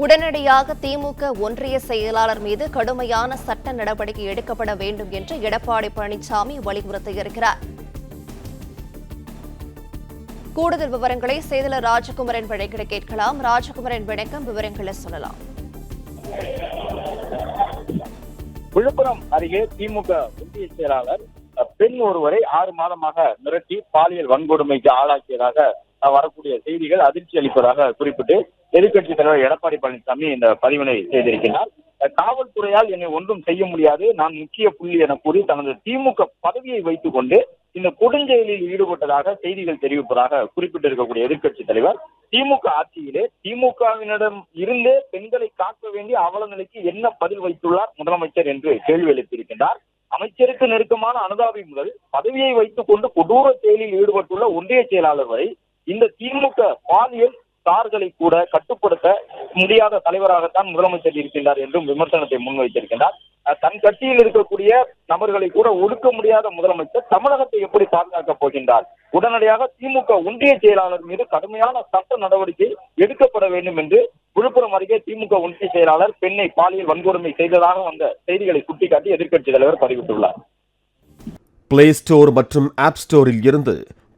உடனடியாக திமுக ஒன்றிய செயலாளர் மீது கடுமையான சட்ட நடவடிக்கை எடுக்கப்பட வேண்டும் என்று எடப்பாடி பழனிசாமி வலியுறுத்தியிருக்கிறார். கூடுதல் விவரங்களை செய்தியாளர் ராஜகுமரன் வழங்கிட கேட்கலாம். ராஜகுமரன் வணக்கம். விவரங்களை சொல்லலாம். விழுப்புரம் அருகே திமுக ஒன்றிய செயலாளர் பெண் ஒருவரை ஆறு மாதமாக மிரட்டி பாலியல் வன்கொடுமைக்கு ஆளாக்கியதாக வரக்கூடிய செய்திகள் அதிர்ச்சி அளிப்பதாக குறிப்பிட்டு எதிர்கட்சித் தலைவர் எடப்பாடி பழனிசாமி இந்த பதிவினை செய்திருக்கிறார். காவல்துறையால் என்னை ஒன்றும் செய்ய முடியாது. நான் முக்கிய புள்ளி என கூறி தனது திமுக பதவியை வைத்துக் கொண்டு இந்த கொடுஞ்செயலில் ஈடுபட்டதாக செய்திகள் தெரிவிப்பதாக குறிப்பிட்டிருக்கக்கூடிய எதிர்க்கட்சித் தலைவர் திமுக ஆட்சியிலே திமுகவினிடம் இருந்தே பெண்களை காக்க வேண்டிய அவல நிலைக்கு என்ன பதில் வைத்துள்ளார் முதலமைச்சர் என்று கேள்வி எழுப்பியிருக்கின்றார். அமைச்சருக்கு நெருக்கமான அனுதாபி முதல் பதவியை வைத்துக் கொண்டு கொடூர செயலில் ஈடுபட்டுள்ள ஒன்றிய செயலாளர் வரை இந்த திமுக பாலியல் ஸ்டார்களை கூட கட்டுப்படுத்த முடியாத தலைவராகத்தான் முதலமைச்சர் இருக்கின்றார் என்றும் விமர்சனத்தை முன்வைத்திருக்கின்றார். தன் கட்சியில் இருக்கக்கூடிய நபர்களை கூட ஒடுக்க முடியாத முதலமைச்சர் தமிழகத்தை எப்படி பாதுகாக்கப் போகின்றார்? உடனடியாக திமுக ஒன்றிய செயலாளர் மீது கடுமையான சட்ட நடவடிக்கை எடுக்கப்பட வேண்டும் என்று விழுப்புரம் அருகே திமுக ஒன்றிய செயலாளர் பெண்ணை பாலியல் வன்கொடுமை செய்ததாக வந்த செய்திகளை சுட்டிக்காட்டி எதிர்க்கட்சித் தலைவர் பதிவிட்டுள்ளார். பிளே ஸ்டோர் மற்றும் ஆப் ஸ்டோரில் இருந்து